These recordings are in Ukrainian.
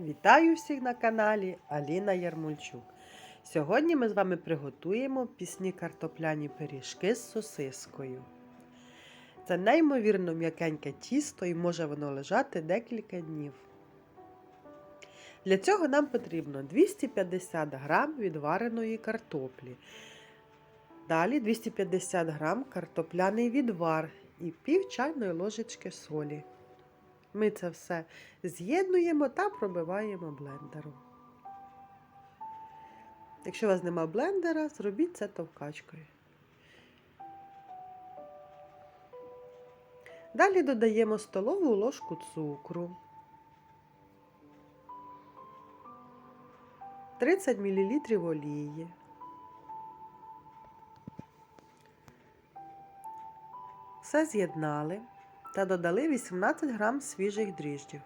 Вітаю всіх на каналі Аліна Ярмольчук. Сьогодні ми з вами приготуємо пісні картопляні пиріжки з сосискою. Це неймовірно м'якеньке тісто і може воно лежати декілька днів. Для цього нам потрібно 250 г відвареної картоплі. Далі 250 г картопляний відвар і пів чайної ложечки солі. Ми це все з'єднуємо та пробиваємо блендером. Якщо у вас нема блендера, зробіть це товкачкою. Далі додаємо столову ложку цукру, 30 мл олії. Все з'єднали та додали 18 грам свіжих дріжджів.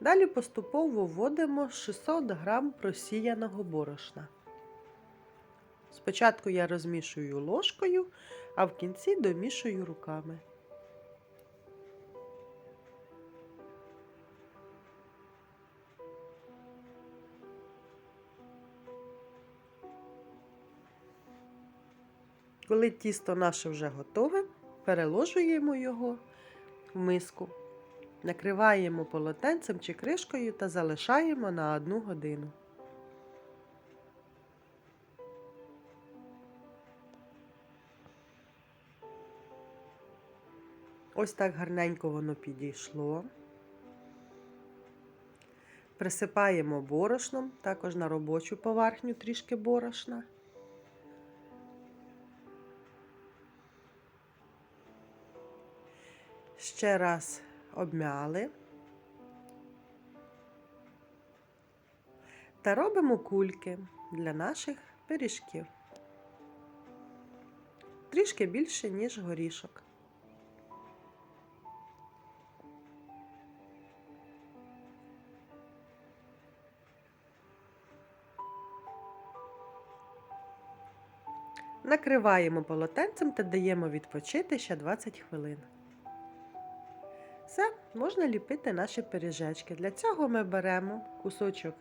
Далі поступово вводимо 600 грам просіяного борошна. Спочатку я розмішую ложкою, а в кінці домішую руками. Коли тісто наше вже готове, переложуємо його в миску, накриваємо полотенцем чи кришкою та залишаємо на одну годину. Ось так гарненько воно підійшло. Присипаємо борошном, також на робочу поверхню трішки борошна. Ще раз обмяли та робимо кульки для наших пиріжків. Трішки більше, ніж горішок. Накриваємо полотенцем та даємо відпочити ще 20 хвилин. Все, можна ліпити наші пиріжечки. Для цього ми беремо кусочок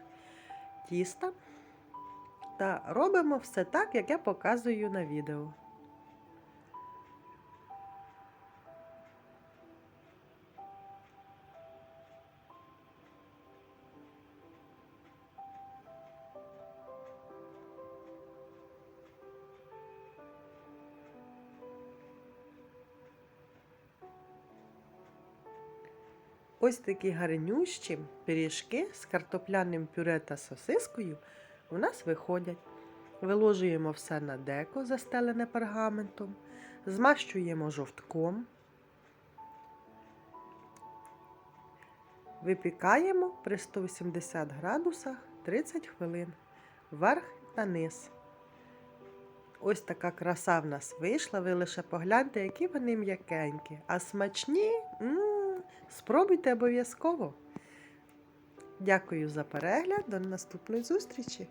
тіста та робимо все так, як я показую на відео. Ось такі гарнющі пиріжки з картопляним пюре та сосискою у нас виходять. Виложуємо все на деко, застелене пергаментом, змащуємо жовтком, випікаємо при 180 градусах 30 хвилин вверх та низ. Ось така краса в нас вийшла. Ви лише погляньте, які вони м'якенькі, а смачні. М-м-м. Спробуйте обов'язково. Дякую за перегляд. До наступної зустрічі!